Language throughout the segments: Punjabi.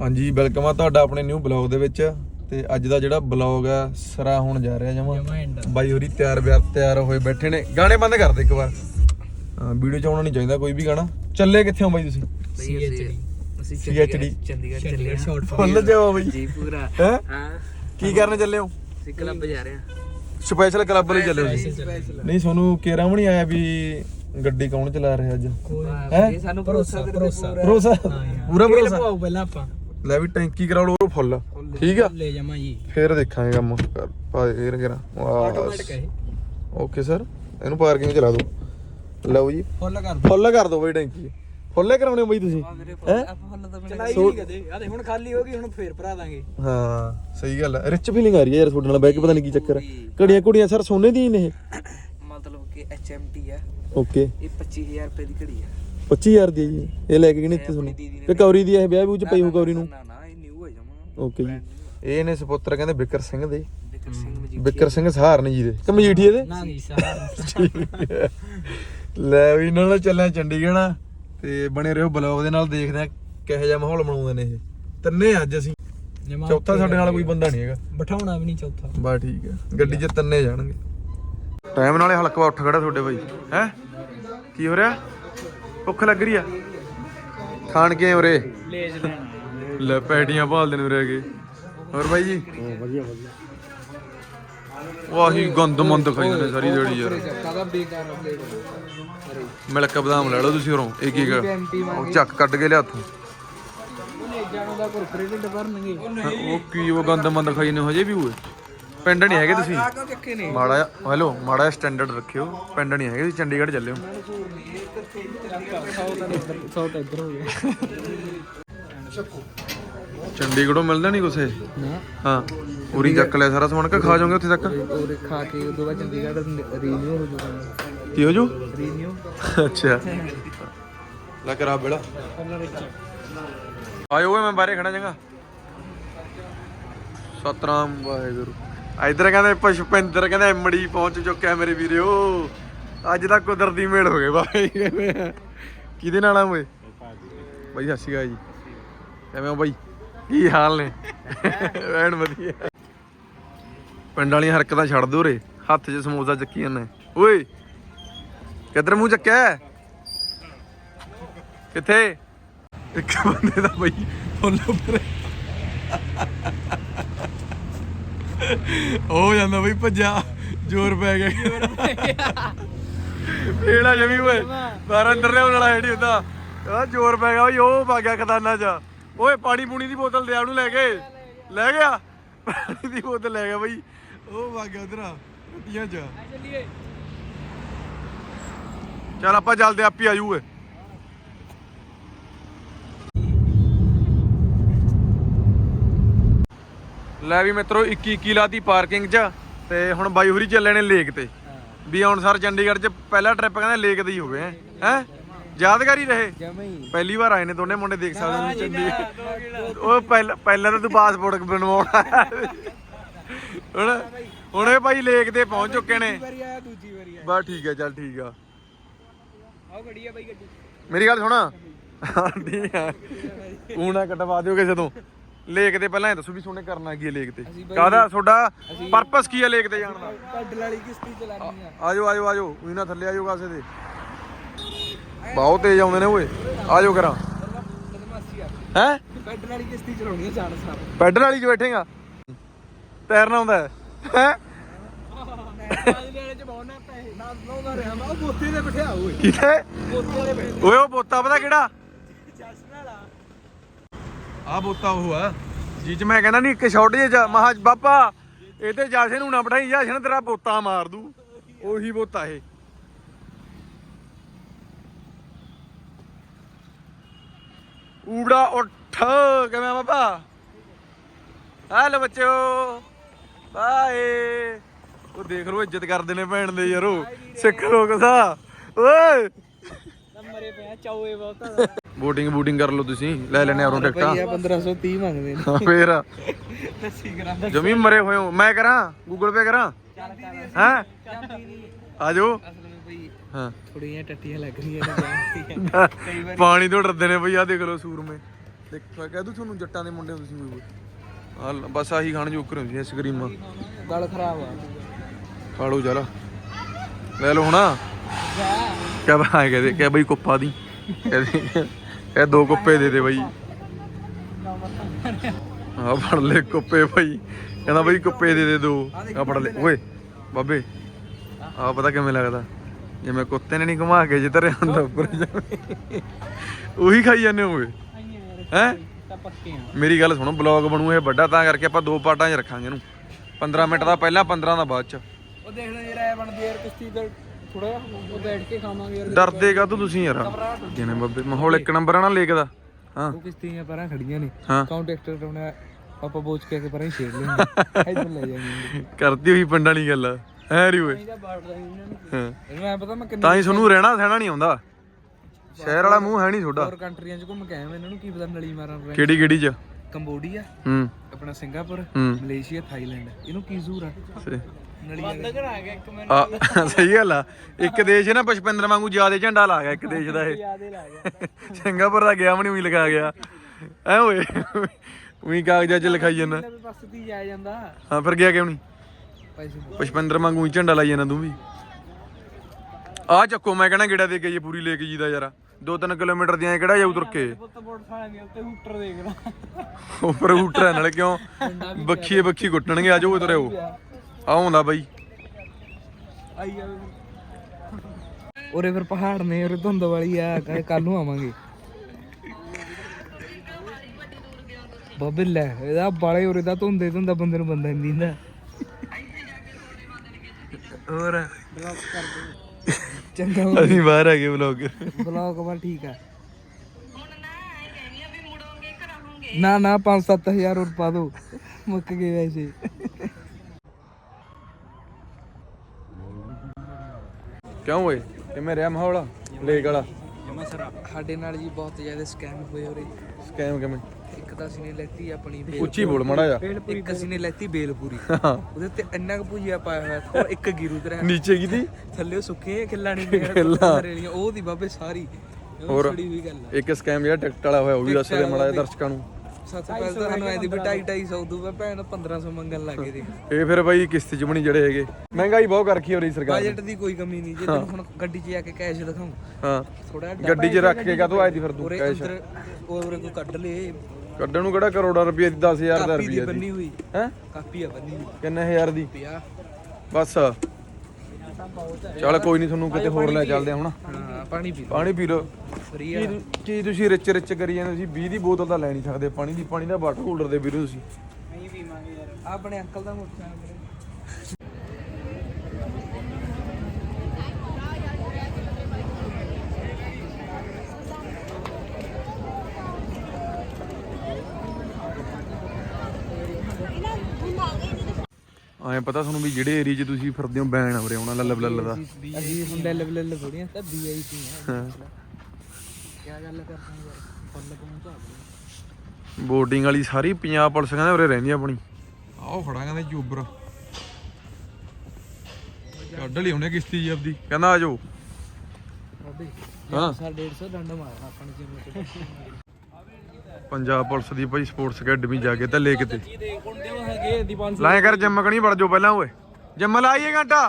ਹਾਂਜੀ ਵੈਲਕਮ ਆ ਤੁਹਾਡਾ ਆਪਣੇ ਨਿਊ ਬਲੌਗ ਦੇ ਵਿੱਚ। ਤੇ ਅੱਜ ਦਾ ਜਿਹੜਾ ਬਲੌਗ ਆ ਸਰਾ ਹੋਣ ਜਾ ਰਿਹਾ ਜਮਾ। ਬਾਈ ਹੋਰੀ ਤਿਆਰ ਬਿਆਰ ਤਿਆਰ ਹੋਏ ਬੈਠੇ ਨੇ। ਗਾਣੇ ਬੰਦ ਕਰ ਦੇ ਇੱਕ ਵਾਰ। ਹਾਂ ਵੀਡੀਓ ਚ ਆਉਣਾ ਨਹੀਂ ਚਾਹੀਦਾ ਕੋਈ ਵੀ ਗਾਣਾ। ਚੱਲੇ ਕਿੱਥੇ ਹੋ ਬਾਈ ਤੁਸੀਂ? CHD ਅਸੀਂ CHD ਚੰਡੀਗੜ੍ਹ ਚੱਲੇ ਸ਼ਾਰਟ ਫੁੱਲ ਜਾਓ ਬਾਈ। ਜੀ ਪੂਰਾ। ਹੈ? ਕੀ ਕਰਨ ਚੱਲੇ ਹੋ? ਅਸੀਂ ਕਲੱਬ ਜਾ ਰਹੇ ਹਾਂ। ਸਪੈਸ਼ਲ ਕਲੱਬ ਲਈ ਚੱਲੇ ਹੋ ਜੀ। ਨਹੀਂ ਤੁਹਾਨੂੰ ਕੇਰਾ ਵੀ ਨਹੀਂ ਆਇਆ ਵੀ ਗੱਡੀ ਕੌਣ ਚਲਾ ਰਿਹਾ ਅੱਜ? ਹੈਂ? ਇਹ ਸਾਨੂੰ ਭਰੋਸਾ ਭਰੋਸਾ। ਪੂਰਾ। ਭਰੋਸਾ। ਪੂਰਾ ਪਹਿਲਾਂ ਆਪਾਂ? ਲੈ ਵੀ ਟੈਂਕੀ ਕਰਾ ਉਹ ਫੁੱਲ। ਠੀਕ ਆ? ਲੈ ਜਾਵਾਂ ਜੀ। ਫੇਰ ਦੇਖਾਂਗੇ ਕੰਮ। ਪਾ ਫੇਰ ਕਰਾਂ ਆਟੋਮੈਟਿਕ ਹੈ ਓਕੇ ਸਰ ਇਹਨੂੰ ਪਾਰਕਿੰਗ ਚਲਾ ਦਿਓ। ਲਓ ਜੀ। ਫੁੱਲ ਕਰ ਫੁੱਲ ਕਰ ਦਿਓ ਬਈ ਟੈਂਕੀ। ਫੁੱਲੇ ਕਰਾਉਣੇ ਬਈ ਤੁਸੀਂ? ਹੈ? ਫੁੱਲ ਤਾਂ ਚਲਾਈ ਨਹੀਂ ਕਦੇ ਆ ਹੁਣ ਖਾਲੀ ਹੋ ਗਈ ਹੁਣ ਫੇਰ ਭਰਾ ਦਾਂਗੇ। ਹਾਂ ਸਹੀ ਗੱਲ ਹੈ ਰਿਚ ਫੀਲਿੰਗ ਆ ਰਹੀ ਹੈ ਯਾਰ ਤੁਹਾਡੇ ਨਾਲ ਬਹਿ ਕੇ ਪਤਾ ਨਹੀਂ ਕੀ ਚੱਕਰ ਹੈ ਘੜੀਆਂ ਕੁੜੀਆਂ ਸਰ ਸੋਨੇ ਦੀਆਂ ਨੇ ਇਹ। ਮਤਲਬ ਕਿ HMT ਹੈ ਓਕੇ ਇਹ 25000 ਰੁਪਏ ਦੀ ਘੜੀ ਹੈ 25000 ਦੀ ਹੈ ਜੀ। ਇਹ ਲੈ ਕੇ ਗਏ ਨੇ ਇੱਥੇ ਤੁਹਾਨੂੰ ਤੇ ਕੌਰੀ ਦੀ ਇਹ ਵਿਆਹ ਵੀ ਚ ਪਈ ਹੋ ਕੌਰੀ ਨੂੰ ਨਾ। ਨਾ ਇਹ ਨਿਊ ਹੈ ਜਮਾ। ਓਕੇ ਜੀ। ਇਹ ਨੇ ਸੁਪੁੱਤਰ ਕਹਿੰਦੇ ਬਿਕਰ ਸਿੰਘ ਦੇ। ਬਿਕਰ ਸਿੰਘ ਮਜੀਠੀ ਬਿਕਰ ਸਿੰਘ ਸਹਾਰਨ ਜੀ ਦੇ। ਕਿ ਮਜੀਠੀਏ ਦੇ? ਨਾ ਜੀ ਸਾਰਾ ਲੈ ਵੀ ਇਹਨਾਂ ਨਾਲ ਚੱਲਿਆ ਚੰਡੀਗੜ੍ਹ ਤੇ ਬਣੇ ਰਹੋ ਬਲੌਗ ਦੇ ਨਾਲ ਦੇਖਦੇ ਆ ਕਿਹੋ ਜਿਹਾ ਮਾਹੌਲ ਬਣਾਉਂਦੇ ਨੇ ਇਹ। ਤਿੰਨੇ ਅੱਜ ਅਸੀਂ। ਚੌਥਾ ਸਾਡੇ ਨਾਲ ਕੋਈ ਬੰਦਾ ਨਹੀਂ ਹੈਗਾ। ਬਿਠਾਉਣਾ ਵੀ ਨਹੀਂ ਚੌਥਾ। ਬਸ ਠੀਕ ਹੈ। ਗੱਡੀ 'ਚ ਤਿੰਨੇ ਜਾਣਗੇ। ਟਾਈਮ ਨਾਲੇ ਹਲਕਾ ਉੱਠ ਖੜਾ ਤੁਹਾਡੇ ਬਾਈ। ਹੈ? ਕੀ ਹੋ ਰਿਹਾ? ਭੁੱਖ ਲੱਗ ਰਹੀ ਆ? ਖਾਣ ਕੇ ਉਰੇ? ਲੇਜ ਲੈਣਾ ਲੈ ਪੈਟੀਆਂ ਭਾਲਦੇ ਨੇ ਉਰੇ ਕੇ। ਹੋਰ ਬਾਈ ਜੀ? ਵਧੀਆ ਵਧੀਆ। ਵਾਹੀ ਗੰਦ ਮੰਦ ਖਾਈਦੇ ਨੇ ਸਾਰੀ ਜਿਹੜੀ ਯਾਰ। ਕਾਦਾ ਬੇਕਾਰ ਪਲੇਟ ਮਿਲਕ ਬਦਾਮ ਲੈ ਲਓ ਤੁਸੀਂ ਉਰੋਂ ਇੱਕ ਇੱਕ। ਉਹ ਚੱਕ ਕੱਢ ਕੇ ਲਿਆ ਭਰਨਗੇ। ਉਹ ਕੀ ਉਹ ਗੰਦ ਮੰਦ ਖਾਈ ਨੇ ਹਜੇ ਵੀ ਹੋਏ ਪਿੰਡ ਨਹੀਂ ਹੈਗੇ ਤੁਸੀਂ? ਕਿਉਂ ਚੱਕੇ ਨੇ। ਮਾੜਾ ਜਿਹਾ ਹੈਲੋ ਮਾੜਾ ਜਿਹਾ ਸਟੈਂਡਰਡ ਰੱਖਿਓ। ਪਿੰਡ ਨਹੀਂ ਹੈਗੇ ਤੁਸੀਂ ਚੰਡੀਗੜ੍ਹ ਚੱਲਿਓ ਸੌ ਤਾਂ ਇੱਧਰ ਹੋ। ਗਿਆ ਚੰਡੀਗੜ੍ਹੋਂ ਮਿਲਦਾ ਨਹੀਂ ਕੁਛ? ਨਾ। ਹਾਂ ਉਰੀ ਚੱਕ ਲਿਆ ਸਾਰਾ ਸਮਾਨ ਕਿ ਖਾ ਜਾਓਗੇ ਉੱਥੇ ਤੱਕ? ਉਹ ਖਾ ਕੇ ਉਦੋਂ ਬਾਅਦ ਚੰਡੀਗੜ੍ਹ ਰੀਨਿਊ ਹੋ ਜਾਊਗਾ। ਕੀ ਹੋ ਜੂ? ਰੀਨਿਊ ਅੱਛਾ। ਲੈ ਕਰਾ ਬੇੜਾ। ਆਇਓ ਓਏ ਮੈਂ ਬਾਹਰੇ ਖੜਾ ਜਾਂਗਾ ਸਤਨਾਮ ਵਾਹਿਗੁਰੂ। ਇਧਰ ਕਹਿੰਦੇ ਪੁਸ਼ਪਿੰਦਰ ਕਹਿੰਦੇ ਐਮੜੀ ਪਹੁੰਚ ਚੁੱਕਿਆ ਮੇਰੇ ਵੀਰਿਓ ਅੱਜ ਤਾਂ ਕੁਦਰਤੀ ਮੇਲ ਹੋ ਗਏ ਬਾਈ। ਕਿਹਦੇ ਨਾਲ ਆ ਓਏ? ਬਾਈ, ਸਤਿ ਸ਼੍ਰੀ ਅਕਾਲ ਜੀ। ਕਿਵੇਂ ਹੋ ਬਾਈ? ਕੀ ਹਾਲ ਨੇ? ਐਨ ਵਧੀਆ। ਪਿੰਡ ਵਾਲੀਆਂ ਹਰਕਤਾਂ ਛੱਡ ਦੋ ਰੇ ਹੱਥ 'ਚ ਸਮੋਸਾ ਚੱਕੀ ਜਾਂਦੇ। ਓਏ, ਕਿੱਧਰ ਮੂੰਹ ਚੱਕਿਆ ਹੈ? ਕਿੱਥੇ? ਇੱਕ ਬੰਦੇ ਦਾ ਬਈ, ਫੁੱਲ ਉੱਪਰ। ਹੋ ਜਾਂਦਾ ਬਈ ਭੱਜਾ ਜ਼ੋਰ ਪੈ ਗਿਆ। ਏੜਾ ਜਮੀ ਓਏ ਬਾਹਰ ਅੰਦਰ ਲਿਆਉਣ ਵਾਲਾ ਹੈ ਨਹੀਂ ਹੁੰਦਾ। ਆ ਜ਼ੋਰ ਪੈ ਗਿਆ ਓਏ ਉਹ ਪਾ ਗਿਆ ਖਦਾਨਾ ਚ। ਓਏ ਪਾਣੀ ਪੂਣੀ ਦੀ ਬੋਤਲ ਦੇ ਉਹਨੂੰ ਲੈ ਕੇ। ਲੈ ਗਿਆ। ਪਾਣੀ ਦੀ ਬੋਤਲ ਲੈ ਗਿਆ ਬਈ। ਉਹ ਪਾ ਗਿਆ ਉਧਰ ਰੁੱਟੀਆਂ ਚ। ਚੱਲ ਆਪਾਂ ਚੱਲਦੇ ਆਪੀ ਆ ਜੂਏ ਲੈ ਵੀ ਮਿੱਤਰੋ 21 21 ਲਾਤੀ ਪਾਰਕਿੰਗ 'ਚ ਤੇ ਹੁਣ ਬਾਈ ਹੋਰੀ ਚੱਲੇ ਨੇ ਲੇਕ ਤੇ। ਵੀ ਹੁਣ ਸਰ ਚੰਡੀਗੜ੍ਹ 'ਚ ਪਹਿਲਾ ਟ੍ਰਿਪ ਕਹਿੰਦੇ ਲੇਕ ਤੇ ਹੀ ਹੋਵੇ ਹੈ? ਹੈ? ਯਾਦਗਾਰੀ ਰਹੇ? ਹੀ। ਪਹਿਲੀ ਵਾਰ ਆਏ ਨੇ ਦੋਨੇ ਮੁੰਡੇ ਦੇਖ ਸਕਦੇ ਨੇ ਚੰਡੀਗੜ੍ਹ। ਉਹ ਪਹਿਲਾਂ ਪਹਿਲਾਂ ਤਾਂ ਤੂੰ ਪਾਸਪੋਰਟ ਬਣਵਾਉਣਾ ਹੁਣ ਹੁਣ ਇਹ ਭਾਈ ਲੇਕ ਤੇ ਪਹੁੰਚ ਚੁੱਕੇ ਨੇ। ਵਾਰੀ ਆਇਆ ਦੂਜੀ ਵਾਰੀ ਆਇਆ। ਬਸ ਠੀਕ ਹੈ ਚੱਲ ਠੀਕ ਆ। ਆਓ ਗੱਡੀ ਆ ਬਾਈ ਗੱਡੀ। ਮੇਰੀ ਗੱਲ ਸੁਣਾ। ਠੀਕ ਆ। ਨਾ ਕਟਵਾ ਦਿਓ ਕਿਸੇ ਤੋਂ। ਲੇਕ ਤੇ ਪਹਿਲਾਂ ਇਹ ਦੱਸੋ ਵੀ ਸੋਨੇ ਕਰਨਾ ਕੀ ਹੈ ਲੇਕ ਤੇ? ਕਾਹਦਾ? ਤੁਹਾਡਾ ਪਰਪਸ ਕੀ ਹੈ ਲੇਕ ਤੇ ਜਾਣ ਦਾ? ਪੈਡਲ ਵਾਲੀ ਕਿਸ਼ਤੀ ਚਲਾਣੀ ਆ। ਆਜੋ ਆਜੋ ਆਜੋ। ਉਹੀ ਨਾ ਥੱਲੇ ਆਜੋ ਕਾਸੇ ਦੇ ਬਹੁਤ ਤੇਜ਼ ਆਉਂਦੇ ਨੇ ਓਏ। ਆਜੋ ਕਰਾਂ। ਬਦਮਾਸ਼ੀ ਆ। ਹੈ? ਪੈਡਲ ਵਾਲੀ ਕਿਸ਼ਤੀ ਚਲਾਉਣੀ ਆ ਜਾਣ ਸਾਰ ਪੈਡਲ ਵਾਲੀ 'ਚ ਬੈਠੇਗਾ। ਤੈਰਨਾ ਆਉਂਦਾ ਹੈ। ਹੈਂ? ਆਜਲੇ ਵਾਲੇ ਚ ਬਹੁਣਾ ਪੈਸੇ। ਨਾ ਲਾਉਂਦਾ ਰਿਹਾ। ਮੈਂ ਉਹ ਬੋਤੇ ਤੇ ਬਿਠਿਆ ਓਏ ਕਿੱਥੇ? ਬੋਤੇ ਤੇ ਬੈਠ। ਓਏ ਉਹ ਬੋਤਾ ਪਤਾ ਕਿਹੜਾ? ਆ ਬੋਤਾ ਉਹ ਆ। ਜੀ ਮੈਂ ਕਹਿੰਦਾ ਨਹੀਂ ਇੱਕ ਛੋਟੇ ਜਿਹਾ ਮਹਾ ਬਾਬਾ, ਇਹ ਤੇ ਜਾਸ਼ਨ ਨੂੰ ਨਾ ਬਿਠਾਈ ਜਾਸ਼ਨ ਤੇਰਾ ਬੋਤਾ ਮਾਰ ਦੂ। ਉਹੀ ਬੋਤਾ ਇਹ। ਊੜਾ ਉੱਠ, ਕਿਵੇਂ ਬਾਬਾ? ਹੈਲੋ ਬੱਚਿਓ। ਬਾਏ। ਉਹ ਦੇਖ ਲੋ ਇੱਜ਼ਤ ਕਰਦੇ ਨੇ ਭੈਣ ਦੇ ਯਾਰੋ। ਸਿੱਖ ਲੋਕ ਦਾ ਓਏ। ਨੰਬਰੇ ਪਿਆ ਚੌਏ ਬਹੁਤਾ। ਵੋਟਿੰਗ ਵੋਟਿੰਗ ਕਰ ਲਓ ਤੁਸੀਂ। ਲੈ ਲੈਣੇ ਆਰੋਂ ਟਿਕਟਾਂ 1530 ਮੰਗਦੇ ਨੇ। ਹਾਂ, ਫੇਰ। ਦੱਸੀ ਕਰਾਂ ਜਮੀ ਮਰੇ ਹੋਏ ਹੋ। ਮੈਂ ਕਰਾਂ? ਗੂਗਲ ਪੇ ਕਰਾਂ? ਹੈਂ? ਆਜੋ। ਅਸਲ ਵਿੱਚ ਬਈ ਹਾਂ। ਥੋੜੀਆਂ ਟੱਟੀਆਂ ਲੱਗ ਰਹੀਆਂ ਨੇ ਜਾਂਦੀ ਪਾਣੀ ਤੋਂ ਡਰਦੇ ਨੇ ਬਈ ਆ ਦੇਖ ਲਓ ਸੂਰਮੇ। ਦੇਖ ਮੈਂ ਕਹਿ ਦੂੰ ਤੁਹਾਨੂੰ ਜੱਟਾਂ ਦੇ ਮੁੰਡੇ ਹੋ ਤੁਸੀਂ ਕੋਈ ਆ ਬਸ ਆਹੀ ਖਾਣ ਜੋ ਕਰੇ ਸੀ ਸਕਰੀਮਾਂ ਗਲ ਖਰਾਬ ਆ। ਖਾ ਲਓ ਚਲ ਲੈ। ਲਓ ਹੁਣਾ। ਕਿਆ ਬਾ ਕਹਦੇ ਕਿਆ ਬਈ ਕੁੱਪਾ ਦੀ। ਕਹਿੰਦੇ ਇਹ ਦੋ ਕੁੱਪੇ ਦੇ ਦੇ ਬਈ। ਆ ਫੜ ਲੈ ਕੁੱਪੇ ਬਈ। ਕਹਿੰਦਾ ਬਈ ਕੁੱਪੇ ਦੇ ਦੇ ਦੋ। ਆ ਫੜ ਲੈ ਓਏ, ਬਾਬੇ ਆ ਪਤਾ ਕਿਵੇਂ ਲੱਗਦਾ? ਜਿਵੇਂ ਕੁੱਤੇ ਨੇ ਨਹੀਂ ਘੁਮਾ ਕੇ ਜਿੱਧਰ ਆਂਦਾ ਉੱਪਰ ਜਾਵੇ। ਉਹੀ ਖਾਈ ਜਾਂਦੇ ਹੋਵੇ ਹੈ? ਮੇਰੀ ਗੱਲ ਸੁਣੋ, ਬਲੌਗ ਬਣੂ ਇਹ ਵੱਡਾ, ਤਾਂ ਕਰਕੇ ਆਪਾਂ ਦੋ ਪਾਰਟਾਂ 'ਚ ਰੱਖਾਂਗੇ ਇਹਨੂੰ। 15 ਮਿੰਟ ਦਾ ਪਹਿਲਾਂ 15 ਦਾ ਬਾਅਦ 'ਚ। ਉਹ ਦੇਖ ਲੈ ਯਾਰ ਐ ਬਣਦੀ ਯਾਰ ਕਿਸ਼ਤੀ ਤੇ ਥੋੜਾ ਉਹ ਬੈਠ ਕੇ ਖਾਵਾਂਗੇ ਯਾਰ। ਡਰਦੇ ਕਾ ਤੁਸੀਂ ਯਾਰ? ਜਿਹਨੇ ਬੱਬੇ? ਮਾਹੌਲ ਇੱਕ ਨੰਬਰ ਆ ਨਾ ਲੇਕ ਦਾ। ਹਾਂ। ਉਹ ਕਿਸ਼ਤੀਆਂ ਪਰਾਂ ਖੜੀਆਂ ਨੇ। ਹਾਂ। ਕਾਉਂਟੈਕਟਰ ਕਰਾਉਣਾ? ਆਪਾਂ ਬੋਚ ਕੇ ਕੇ ਪਰਾਂ ਹੀ ਛੇੜ ਲੈਂਦੇ ਇੱਧਰ ਲੈ ਜਾਵਾਂਗੇ ਕਰਦੀ ਹੋਈ ਪਿੰਡਾਂ ਵਾਲੀ ਗੱਲ। ਹੈ ਰੀ ਓਏ। ਇਹਨਾਂ ਐ ਪਤਾ ਮੈਂ ਕਿੰਨੇ ਤਾਂ ਹੀ ਤੁਹਾਨੂੰ ਰਹਿਣਾ ਸਹਿਣਾ ਨਹੀਂ ਆਉਂਦਾ। ਸ਼ਹਿਰ ਵਾਲਾ ਮੂੰਹ ਹੈ ਨਹੀਂ ਤੁਹਾਡਾ। ਹੋਰ ਕੰਟਰੀਆਂ 'ਚ ਘੁੰਮ ਕੇ ਮੈਂ ਇਹਨਾਂ ਨੂੰ। ਕੀ ਪਤਾ ਨਲੀ ਮਾਰਾਂ ਕਿਹੜੀ ਕਿਹੜੀ ਚ? ਕੰਬੋਡੀਆ। ਹੂੰ। ਆਪਣਾ ਸਿੰਗਾਪੁਰ ਮਲੇਸ਼ੀਆ ਥਾਈਲੈਂਡ। ਇਹਨੂੰ ਕੀ ਜ਼ੂਰ ਆ? ਸਹੀ। ਇੱਕ ਮਿੰਟ ਆ ਗੱਲ ਆ। ਇੱਕ ਦੇਸ਼ ਨਾ ਪੁਸ਼ਪਿੰਦਰ ਵਾਂਗੂ ਜਿਆਦੇ ਝੰਡਾ ਲਾ ਗਿਆ ਇੱਕ ਦੇਸ਼ ਦਾ ਇਹ। ਲਾ ਗਿਆ। ਸਿੰਗਾਪੁਰ ਦਾ ਗਿਆ ਵੀ ਨਹੀਂ ਉਹੀ ਲਗਾ ਗਿਆ। ਐ ਓਏ ਉਹੀ ਕਾਗਜ਼ਾਂ 'ਚ ਲਿਖਾਈ ਜਾਂਦਾ। ਵੀ ਬੱਸ ਦੀ ਜਾਇਆ ਜਾਂਦਾ। ਹਾਂ ਫਿਰ ਗਿਆ ਕਿਉਂ ਨਹੀਂ ਪੈਸੇ ਪੁਸ਼ਪਿੰਦਰ ਵਾਂਗੂ ਹੀ ਝੰਡਾ ਲਾਈ ਜਾਂਦਾ ਤੂੰ ਵੀ। ਆ ਚੱਕੋ ਮੈਂ ਕਹਿਣਾ ਗੇੜਾ ਦੇ ਕੇ ਜੀ ਪੂਰੀ ਲੇਕ ਜੀ ਦਾ ਯਾਰ। 2-3 ਕਿਲੋਮੀਟਰ ਦੀਆਂ ਕਿਹੜਾ ਜਾਊ ਤੁਰ ਕੇ। ਲਾ। ਉੱਪਰ ਹੂਟਰ ਹੈ ਨਾਲੇ ਕਿਉਂ? ਬੱਖੀਏ ਬੱਖੀ ਕੁੱਟਣਗੇ ਆ ਜਾਓ ਉਧਰੇ ਉਹ ਆਉਂਦਾ ਬਾਈ। ਆਈ ਆ ਉਰੇ ਫਿਰ ਪਹਾੜ ਨੇ ਉਰੇ ਧੁੰਦ ਵਾਲੀ ਆ ਕੱਲ ਨੂੰ ਆਵਾਂਗੇ। ਬਾਬੇ ਲੈ ਇਹਦਾ ਬਾਲੇ ਉਰੇ ਦਾ ਧੁੰਦੇ ਧੁੰਦਾ ਬੰਦੇ ਨੂੰ ਬੰਦਾ ਨਹੀਂ ਦਿੰਦਾ। ਹੋਰ? ਚੰਗਾ ਵਾ। ਅਸੀਂ ਬਾਹਰ ਆ ਗਏ ਵਲੌਗਰ ਬਲੌਗ ਵਾ ਠੀਕ ਆ। ਨਾ ਨਾ 5-7000 ਹੋਰ ਪਾ ਦੋ। ਮੁੱਕ ਗਏ ਵੈਸੇ। ਕਿਉਂ ਓਏ? ਕਿਵੇਂ ਰਿਹਾ ਮਾਹੌਲ? ਲੇਕ ਵਾਲਾ? ਸਾਡੇ ਨਾਲ ਜੀ ਬਹੁਤ ਜ਼ਿਆਦਾ ਸਕੈਮ ਹੋਏ ਉਰੇ। ਸਕੈਮ ਕਿਵੇਂ? ਇੱਕ ਤਾਂ ਅਸੀਂ ਨੇ ਲੈਤੀ ਆਪਣੀ ਬੇਲ ਉੱਚੀ ਬੋਲ ਮੜਾ ਜਾ ਇੱਕ ਅਸੀਂ ਨੇ ਲੈਤੀ ਬੇਲਪੂਰੀ। ਹਾਂ। ਉਹਦੇ ਤੇ ਇੰਨਾ ਕੁ ਭੁਜੀਆ ਪਾਇਆ ਹੋਇਆ ਥੋੜਾ ਇੱਕ ਗਿਰੂ ਤੇ ਰਹਿ ਨੀਚੇ ਕੀਤੀ ਥੱਲੇ ਸੁੱਕੇ ਖਿੱਲਾ ਨਹੀਂ। ਰੇਲੀਆਂ ਉਹ ਦੀ ਬਾਬੇ ਸਾਰੀ। ਹੋਰ? ਹੋਰ ਇੱਕ ਸਕੈਮ ਜਿਹੜਾ ਟਿਕਟ ਵਾਲਾ ਹੋਇਆ ਉਹ ਵੀ ਦੱਸ ਦੇ ਮੜਾ ਦਰਸ਼ਕਾਂ ਨੂੰ। ਸੱਤ ਪੈਸੇ ਤਾਂ ਸਾਨੂੰ ਐਦੀ ਵੀ 2.5 250 ਦੂ ਮੈਂ ਭੈਣ 1500 ਮੰਗਣ ਲੱਗੇ ਦੇ ਇਹ ਫਿਰ ਬਾਈ ਕਿਸ਼ਤ ਚ ਬਣੀ ਜਿਹੜੇ ਹੈਗੇ। ਮਹਿੰਗਾਈ ਬਹੁਤ ਕਰ ਰੱਖੀ ਹੋ ਰਹੀ ਸਰਕਾਰ ਨੇ। ਬਜਟ ਦੀ ਕੋਈ ਕਮੀ ਨਹੀਂ। ਜੇ ਤੈਨੂੰ ਹੁਣ ਗੱਡੀ 'ਚ ਜਾ ਕੇ ਕੈਸ਼ ਦਿਖਾਉਂ ਹਾਂ। ਥੋੜਾ ਗੱਡੀ 'ਚ ਰੱਖ ਕੇ ਕਾਹਤੋਂ ਆਏ ਦੀ ਫਿਰ ਤੂੰ ਉਰੇ ਕੈਸ਼ ਅੰਦਰ ਉਰੇ ਕੋਈ ਕੱਢ ਲੇ। ਕੱਢਣ ਨੂੰ ਕਿਹੜਾ ਕਰੋੜਾ ਰੁਪਏ ਦੀ 10000 ਦਾ ਕਾਪੀ ਦੀ ਰੁਪਏ ਦੀ। ਬੰਨੀ ਹੋਈ। ਹੈ? ਕਾਪੀ ਆ ਬੰਨੀ ਹੋਈ। ਕਿੰਨੇ ਹਜ਼ਾਰ ਦੀ? ਪਿਆ ਬਸ। ਚੱਲ ਕੋਈ ਨਹੀਂ ਤੁਹਾਨੂੰ ਕਿਤੇ ਹੋਰ ਲੈ ਚੱਲਦੇ ਹੁਣ। ਹਾਂ। ਪਾਣੀ ਪੀ ਲਓ। ਪਾਣੀ ਪੀ ਲਓ। ਫਰੀ ਕੀ ਕੀ ਤੁਸੀਂ ਰਿਚ ਰਿਚ ਕਰੀ ਜਾਂਦੇ ਤੁਸੀਂ 20 ਦੀ ਬੋਤਲ ਤਾਂ ਲੈ ਨਹੀਂ ਸਕਦੇ। ਪਾਣੀ ਦੀ ਪਾਣੀ ਦਾ ਵਾਟਰ ਕੂਲਰ ਦੇ ਵੀਰੋ ਤੁਸੀਂ। ਨਹੀਂ ਪੀਵਾਂਗੇ ਯਾਰ। ਆਪਣੇ ਅੰਕਲ ਦਾ ਮੋਟਰਸਾਈਕਲ। ਐਂ ਪਤਾ ਤੁਹਾਨੂੰ ਵੀ ਜਿਹੜੇ ਏਰੀਆ 'ਚ ਤੁਸੀਂ ਫਿਰਦੇ ਹੋ ਬੈਨ ਆ ਵੀਰੇ ਆਉਣਾ ਲੱਲ ਲੱਲ ਦਾ। ਅਸੀਂ ਮੁੰਡੇ ਲੈਵਲ ਲੈਵਲ ਥੋੜੀਆਂ ਤਾਂ ਵੀਆਈਪੀ ਆ। ਹਾਂ। ਕੀ ਗੱਲ ਕਰਦਾ ਯਾਰ? ਫੁੱਲ ਪਹੁੰਚਾ ਬੋਰਡਿੰਗ ਵਾਲੀ ਸਾਰੀ ਪੰਜਾਬ ਪੁਲਿਸ ਕਹਿੰਦੇ ਉਰੇ ਰਹਿੰਦੀ ਆ ਆਪਣੀ। ਆਓ ਖੜਾ ਕਹਿੰਦੇ ਜੂਬਰ ਕੱਢ ਲਈ ਉਹਨੇ ਕਿਸ਼ਤੀ ਜੀ ਆਪਦੀ। ਕਹਿੰਦਾ ਆ ਜਾਓ। ਬਾਬੇ ਹਾਂ। ਸਰ 150 ਡੰਡ ਮਾਰਨਾ ਆਪਾਂ ਨੂੰ ਜਿੰਮ ਤੇ ਪੰਜਾਬ ਪੁਲਿਸ ਦੀ ਭਾਈ ਸਪੋਰਟਸ ਅਕੈਡਮੀ ਜਾ ਕੇ ਤਾਂ ਲੈ ਕਿਤੇ ਦੇ ਕੁੰਡੇ ਹੈਗੇ ਦੀ 500 ਲਾਏ ਕਰ ਜਿੰਮ ਕਣੀ ਵੜ ਜਾਓ ਪਹਿਲਾਂ ਓਏ। ਜਿੰਮ ਲਾਈਏ ਘੰਟਾ।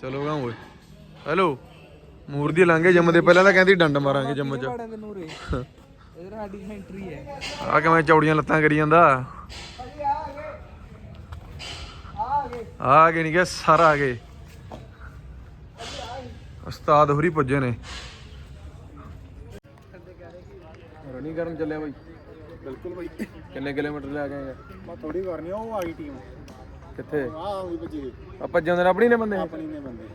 ਚਲੋ ਗਾ ਓਏ। ਹੈਲੋ। ਮੂਰ ਦੀ ਲੰਘੇ ਜਿੰਮ ਦੇ ਪਹਿਲਾਂ ਤਾਂ ਕਹਿੰਦੀ ਡੰਡ ਮਾਰਾਂਗੇ ਜਿੰਮ 'ਚ। ਇਧਰ ਸਾਡੀ ਐਂਟਰੀ ਹੈ। ਆ ਕਿਵੇਂ ਚੌੜੀਆਂ ਲੱਤਾਂ ਕਰੀ ਜਾਂਦਾ। ਆ ਗਏ ਨਹੀਂ ਗਏ ਸਾਰਾ ਆ ਗਏ। ਉਸਤਾਦ ਹੋਰੀ ਪੁੱਜੇ ਨੇ। ਰਨਿੰਗ ਕਰਨ ਚੱਲਿਆ ਬਾਈ? ਬਿਲਕੁਲ ਬਾਈ। ਕਿੰਨੇ ਕਿਲੋਮੀਟਰ ਲੈ ਗਏ ਮੈਂ ਥੋੜੀ ਕਰਨੀ ਆ ਉਹ ਆ ਗਈ ਟੀਮ ਕਿੱਥੇ? ਆ ਹੋਈ ਭੱਜੀ ਆਪਾਂ ਜਾਂਦੇ ਨੇ ਆਪਣੀ ਨੇ ਬੰਦੇ? ਆਪਣੀ ਨੇ ਬੰਦੇ।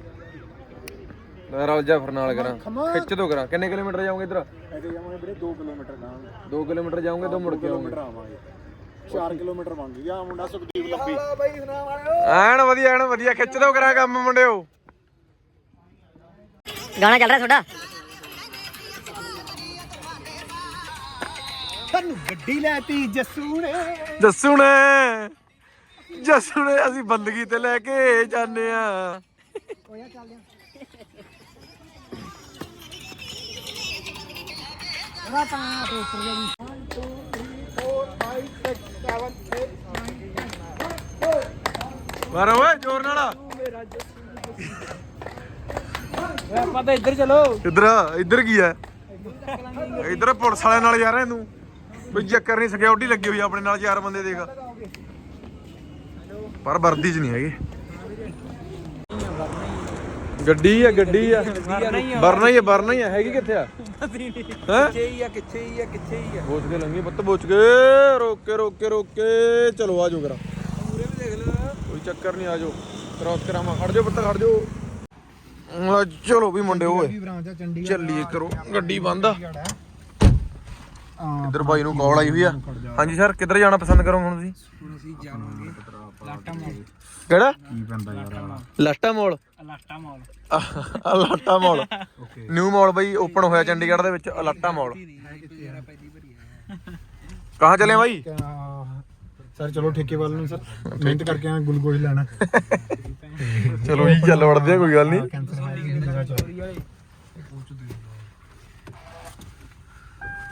ਲੈ ਰਲ ਜਾ ਫਿਰ ਨਾਲ ਕਰਾਂ। ਖਮਾ। ਖਿੱਚ ਦੋ ਕਰਾਂ। ਕਿੰਨੇ ਕਿਲੋਮੀਟਰ ਜਾਓਗੇ ਇਧਰ? ਇੱਥੇ ਜਾਵਾਂਗੇ ਵੀਰੇ 2 ਕਿਲੋਮੀਟਰ ਨਾਲ 2 ਕਿਲੋਮੀਟਰ ਜਾਓਗੇ ਤਾਂ ਮੁੜ ਕੇ ਆਓਗੇ ਕਿਲੋਮੀਟਰ ਆਵਾਂਗੇ। 4 ਕਿਲੋਮੀਟਰ ਬਣ ਗਈ ਆ ਮੁੰਡਾ ਸੁਖਦੀਪ ਲੱਭੀ ਬਾਈ ਸੁਣਾ ਐਨ ਵਧੀਆ ਐਨ ਵਧੀਆ। ਖਿੱਚ ਦੋ ਕਰਾਂ ਕੰਮ ਮੁੰਡਿਓ। ਗਾਣਾ ਚੱਲ ਰਿਹਾ ਤੁਹਾਡਾ? ਸਾਨੂੰ ਗੱਡੀ ਲੈਤੀ ਜੱਸੂ ਨੇ ਜੱਸੂ ਨੇ ਜੱਸੂ ਨੇ ਅਸੀਂ ਬੰਦਗੀ ਤੇ ਲੈ ਕੇ ਜਾਂਦੇ ਆ। ਮਾਰੋ ਓਏ ਜ਼ੋਰ ਨਾਲ। ਆਪਾਂ ਤਾਂ ਇੱਧਰ ਚਲੋ। ਇੱਧਰ ਇੱਧਰ ਕੀ ਹੈ ਇੱਧਰ ਪੁਲਿਸ ਵਾਲਿਆਂ ਨਾਲ ਯਾਰ ਇਹਨੂੰ ਕੋਈ ਚੱਕਰ ਨਹੀਂ ਸਿਕਿਉਰਿਟੀ ਲੱਗੀ ਹੋਈ ਆ ਆਪਣੇ ਨਾਲ ਚਾਰ ਬੰਦੇ ਦੇਖ। ਪਰ ਵਰਦੀ 'ਚ ਨਹੀਂ ਹੈਗੇ। ਗੱਡੀ ਆ ਗੱਡੀ ਆ। ਵਰਨਾ ਹੀ ਆ ਵਰਨਾ ਹੀ ਆ। ਹੈਗੀ ਕਿੱਥੇ ਆ? ਹੈ? ਕਿੱਥੇ ਹੀ ਆ ਕਿੱਥੇ ਹੀ ਆ ਕਿੱਥੇ ਹੀ ਆ ਬੋਚ ਕੇ ਲੰਗੀ ਬੱਤ ਬੋਚ ਕੇ। ਰੋਕ ਰੋਕ ਰੋਕ। ਚਲੋ ਆ ਜਾਓ ਕਰਾ ਪੂਰੇ ਵੀ ਦੇਖ ਲੈ ਕੋਈ ਚੱਕਰ ਨਹੀਂ ਆ ਜਾਓ। ਕ੍ਰਾਸ ਕਰਾਵਾਂ। ਖੜ ਜਾਓ ਬੱਤ ਖੜ ਜਾਓ। ਚਲੋ ਵੀ ਮੁੰਡੇ ਓਏ। ਚੱਲੀਏ ਕਰੋ ਗੱਡੀ ਬੰਦ ਆ। ਇੱਧਰ ਬਾਈ ਨੂੰ ਕਾਲ ਆਈ ਹੋਈ ਆ। ਹਾਂਜੀ ਸਰ ਕਿੱਧਰ ਜਾਣਾ ਪਸੰਦ ਕਰੋਗੇ ਹੁਣ ਤੁਸੀਂ? ਹੁਣ ਅਸੀਂ ਜਾਵਾਂਗੇ ਲਾਟਾ ਮਾਲ। ਕਿਹੜਾ? ਕੀ ਪੈਂਦਾ ਯਾਰ ਲਾਟਾ ਮਾਲ। ਲਾਟਾ ਮਾਲ। ਲਾਟਾ ਮਾਲ। ਨਿਊ ਮਾਲ ਬਾਈ ਓਪਨ ਹੋਇਆ ਚੰਡੀਗੜ੍ਹ ਦੇ ਵਿੱਚ ਲਾਟਾ ਮਾਲ। ਕਹਾਂ ਚੱਲੇ ਬਾਈ? ਸਰ ਚਲੋ ਠੇਕੇ ਵਾਲੇ ਨੂੰ ਸਰ ਮਿਹਨਤ ਕਰਕੇ ਆ ਗਲੂਕੋਜ਼ ਲੈਣਾ। ਚਲੋ ਜੀ ਚੱਲ ਵੜਦੇ ਆ ਕੋਈ ਗੱਲ ਨਹੀਂ ਕੈਂਸਰ ਹੈ ਕਿ ਜਗ੍ਹਾ ਚ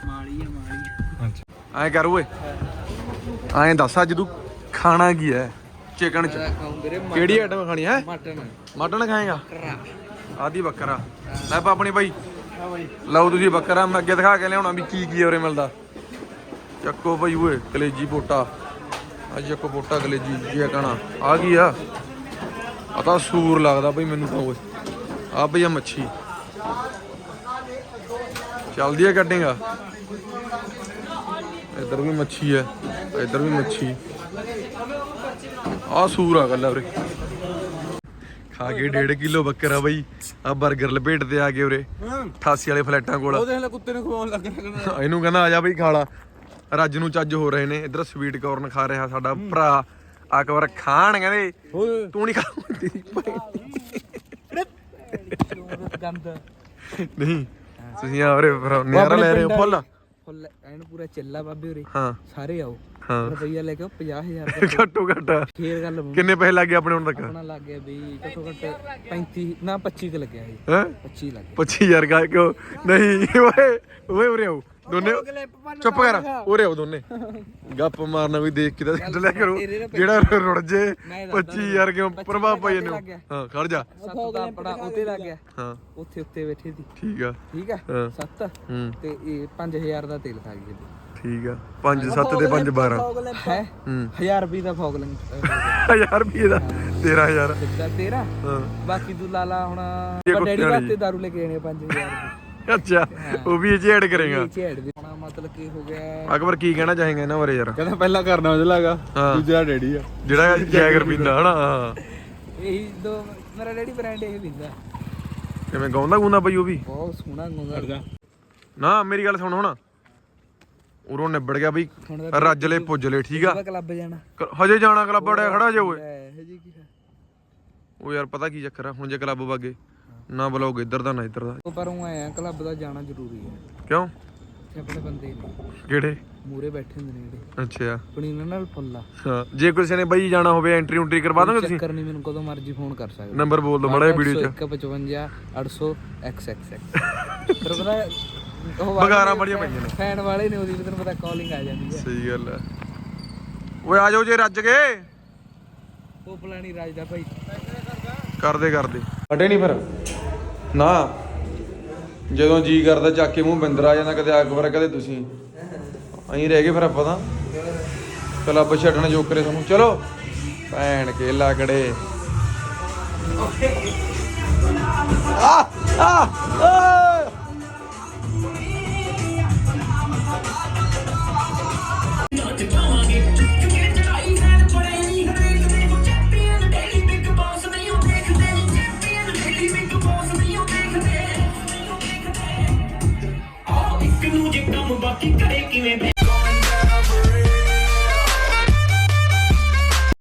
ਮਾਲੀ ਆ ਮਾਲੀ ਅੱਛਾ ਐਂ ਕਰ ਓਏ। ਐਂ ਦੱਸ ਅੱਜ ਤੂੰ ਖਾਣਾ ਕੀ ਹੈ ਚਿਕਨ ਚ। ਕਿਹੜੀ ਆਈਟਮ ਖਾਣੀ ਹੈ ਮਟਨ। ਮਟਨ ਖਾਏਗਾ? ਆਦੀ ਬੱਕਰਾ। ਲੈ ਪਾ ਆਪਣੀ ਬਾਈ। ਲਓ ਤੁਸੀਂ ਬੱਕਰਾ ਮੈਂ ਅੱਗੇ ਦਿਖਾ ਕੇ ਲਿਆਉਣਾ ਵੀ ਕੀ ਕੀ ਉਰੇ ਮਿਲਦਾ। ਚੱਕੋ ਭਾਈ ਓਏ ਕਲੇਜੀ ਪੋਟਾ। ਅੱਜ ਚੱਕੋ ਪੋਟਾ ਕਲੇਜੀ ਕੀ ਕਹਣਾ ਆ ਗਈ ਆ ਆ? ਤਾਂ ਸੂਰ ਲੱਗਦਾ ਬਈ ਮੈਨੂੰ ਤਾਂ ਓਏ। ਆ ਆ ਮੱਛੀ। ਚੱਲਦੀ ਆ ਕੱਢੇਗਾ ਇੱਧਰ ਵੀ ਮੱਛੀ ਹੈ ਇੱਧਰ ਵੀ ਮੱਛੀ। ਆ ਸੂਰ ਆ ਗੱਲਾਂ ਉਰੇ। ਖਾ ਕੇ 1.5 ਕਿਲੋ ਬੱਕਰਾ ਬਈ ਆ 버ਗਰ ਲਪੇਟ ਤੇ ਆ ਗਏ ਉਰੇ 88 ਵਾਲੇ ਫਲੈਟਾਂ ਕੋਲ। ਦੇਖ ਲੈ ਕੁੱਤੇ ਨੂੰ ਖਵਾਉਣ ਲੱਗ ਰਿਹਾ ਇਹਨੂੰ ਕਹਿੰਦਾ ਆ ਜਾ ਬਈ ਖਾ ਲਾ। ਰੱਜ ਨੂੰ ਚੱਜ ਹੋ ਰਹੇ ਨੇ ਇੱਧਰ ਸਵੀਟ ਕਾਰਨ ਖਾ ਰਿਹਾ ਸਾਡਾ ਭਰਾ ਅਕਬਰ ਖਾਨ ਕਹਿੰਦੇ ਤੂੰ ਨਹੀਂ ਖਾਉਂਦੀ ਨਹੀਂ ਤੁਸੀਂ ਆ ਫਿਰ ਨਿਆਰਾ ਲੈ ਰਹੇ ਹੋ ਫੁੱਲ। ਫੁੱਲ ਐਨ ਪੂਰਾ ਚੱਲਾ ਬਾਬੇ ਉਰੇ। ਹਾਂ। ਸਾਰੇ ਆਓ। ਹਾਂ। ਰੁਪਈਆ ਲੈ ਕੇ ਆਓ 50000 ਦਾ ਘੱਟੋ ਘੱਟ। ਫੇਰ ਗੱਲ। ਕਿੰਨੇ ਪੈਸੇ ਲੱਗੇ ਆਪਣੇ ਹੁਣ ਤੱਕ? ਆਪਣਾ ਲੱਗ ਗਿਆ ਵੀ ਘੱਟੋ ਘੱਟ 35 ਨਾ 25 ਕ ਲੱਗਿਆ ਜੀ ਹੈ? 25 ਲੱਗ 25000 ਕਾ ਕਿਉਂ ਨਹੀਂ ਓਏ ਓਏ ਉਰੇ ਆਓ। ਦੋਨੇ ਚੁੱਪ ਕਰ ਉਰੇ ਆਓ ਦੋਨੇ। ਗੱਪ ਮਾਰਨਾ ਕੋਈ ਦੇਖ ਕੇ ਤਾਂ ਛੱਡ ਲਿਆ ਕਰੋ। ਜਿਹੜਾ ਰੁੜ ਜੇ 25000 ਕਿਉਂ ਪ੍ਰਭਾਵ ਪਾਈ ਇਹਨੂੰ ਹਾਂ? ਖੜ ਜਾ। ਸੱਤ ਦਾ ਉੱਤੇ ਲੱਗ ਗਿਆ। ਹਾਂ। ਉੱਥੇ ਉੱਤੇ ਬੈਠੇ ਸੀ। ਠੀਕ ਆ। ਠੀਕ ਆ? ਹਾਂ। ਸੱਤ। ਹੂੰ। ਤੇ ਇਹ 5000 ਦਾ ਤੇਲ ਖਾ ਗਏ ਠੀਕ ਆ। 5 7 ਤੇ 5 12 ਹੈ? ਹੂੰ। 1000 ਰੁਪਏ ਦਾ ਫੋਗਲਿੰਗ 1000 ਰੁਪਏ ਦਾ? 13000 ਸਿੱਧਾ ਤੇਰਾ? ਹਾਂ। ਬਾਕੀ ਤੂੰ ਲਾ ਲਾ ਹੁਣ ਡੈਡੀ। ਵਾਸਤੇ ਦਾਰੂ ਲੈ ਕੇ ਆਣੇ 5000 ਰੁਪਏ। ਅੱਛਾ ਉਹ ਵੀ ਕਰੇਗਾ। ਝੇੜ ਵੀ ਹੁਣ ਮਤਲਬ ਕੀ ਹੋ ਗਿਆ। ਅਕਬਰ ਕੀ ਕਹਿਣਾ ਚਾਹੇਗਾ ਇਹਨਾਂ ਬਾਰੇ ਯਾਰ? ਕਹਿੰਦਾ ਪਹਿਲਾਂ ਕਰਨਾ ਉਹਦੇ ਲਾਗਾ ਹਾਂ। ਦੂਜਾ ਡੈਡੀ ਆ। ਜਿਹੜਾ ਜੈਗਰ ਪੀਂਦਾ ਹਨਾ? ਇਹੀ ਦੋ ਮੇਰਾ ਡੈਡੀ ਬ੍ਰਾਂਡ ਇਹ ਪਿੰਦਾ। ਕਿਵੇਂ ਗਾਉਂਦਾ ਗੁੰਦਾ ਬਈ ਉਹ ਵੀ? ਬਹੁਤ ਸੋਹਣਾ ਗੁੰਗਾ ਨਾ ਮੇਰੀ ਗੱਲ ਸੁਣ ਹੁਣ। ਉਰੋਂ ਨਿਬੜ ਗਿਆ ਬਈ ਹੁਣ ਰੱਜਲੇ ਪੁੱਜਲੇ ਠੀਕ ਆ। ਕਲੱਬ ਜਾਣਾ। ਹਜੇ ਜਾਣਾ ਕਲੱਬ ਬੜਿਆ ਖੜਾ ਜੇ ਓਏ। ਇਹ ਜੀ ਕੀ ਹੈ ਉਹ ਯਾਰ ਪਤਾ ਕੀ ਚੱਕਰ ਆ ਹੁਣ ਜੇ ਕਲੱਬ ਵਾਗੇ। ਨਾ ਬਲੌਗ ਇੱਧਰ ਦਾ ਨਾ ਇੱਧਰ ਦਾ। ਪਰ ਉਹ ਆਇਆ ਕਲੱਬ ਦਾ ਜਾਣਾ ਜ਼ਰੂਰੀ ਹੈ ਕਿਉਂ? ਤੇ ਆਪਣੇ ਬੰਦੇ ਨੇ। ਕਿਹੜੇ? ਮੂਰੇ ਬੈਠੇ ਹੁੰਦੇ ਨੇ ਜਿਹੜੇ। ਅੱਛਾ। ਪਣੀਨਾ ਨਾਲ ਫੁੱਲਾ ਹਾਂ ਜੇ ਕਿਸੇ ਨੇ ਬਈ ਜਾਣਾ ਹੋਵੇ ਐਂਟਰੀ ਉਂਟਰੀ ਕਰਵਾ ਦੋਗੇ ਤੁਸੀਂ? ਚੱਕਰ ਨਹੀਂ ਮੈਨੂੰ ਕਦੋਂ ਮਰਜ਼ੀ ਫੋਨ ਕਰ ਸਕਦੇ। ਨੰਬਰ ਬੋਲ ਦਿਓ ਮੜਾ ਵੀਡੀਓ ਚ। 155 800 xxx ਤੇਰੇ ਪਤਾ ਉਹ ਬਗਾਰਾਂ ਬੜੀਆਂ ਪਈਆਂ ਨੇ। ਫੈਨ ਵਾਲੇ ਨੇ ਉਹਦੀ ਵੀ ਤੈਨੂੰ ਪਤਾ ਕਾਲਿੰਗ ਆ ਜਾਂਦੀ ਹੈ ਸਹੀ ਗੱਲ ਹੈ ਓਏ ਆ ਜਾਓ ਜੇ ਰੱਜ ਗਏ। ਉਹ ਫਲਾਣੀ ਰਾਜ ਦਾ ਭਾਈ। ਕਰਦੇ ਕਰਦੇ। ਹਟੇ ਨਹੀਂ ਫਿਰ। ਨਾ। ਜਦੋਂ ਜੀ ਕਰਦਾ ਚੱਕ ਕੇ ਮੂੰਹ ਬਿੰਦਰ ਆ ਜਾਂਦਾ ਕਦੇ ਅਕਬਰ ਕਦੇ ਤੁਸੀਂ। ਅਹੀਂ ਰਹਿ ਗਏ ਫਿਰ ਆਪਾਂ ਤਾਂ। ਕਲੱਬ ਛੱਡਣ ਜੋਕਰੇ ਤੁਹਾਨੂੰ ਚਲੋ। ਭੈਣ ਕੇ ਲਾਕੜੇ ਆ ਆ ਆ। ਇੱਕ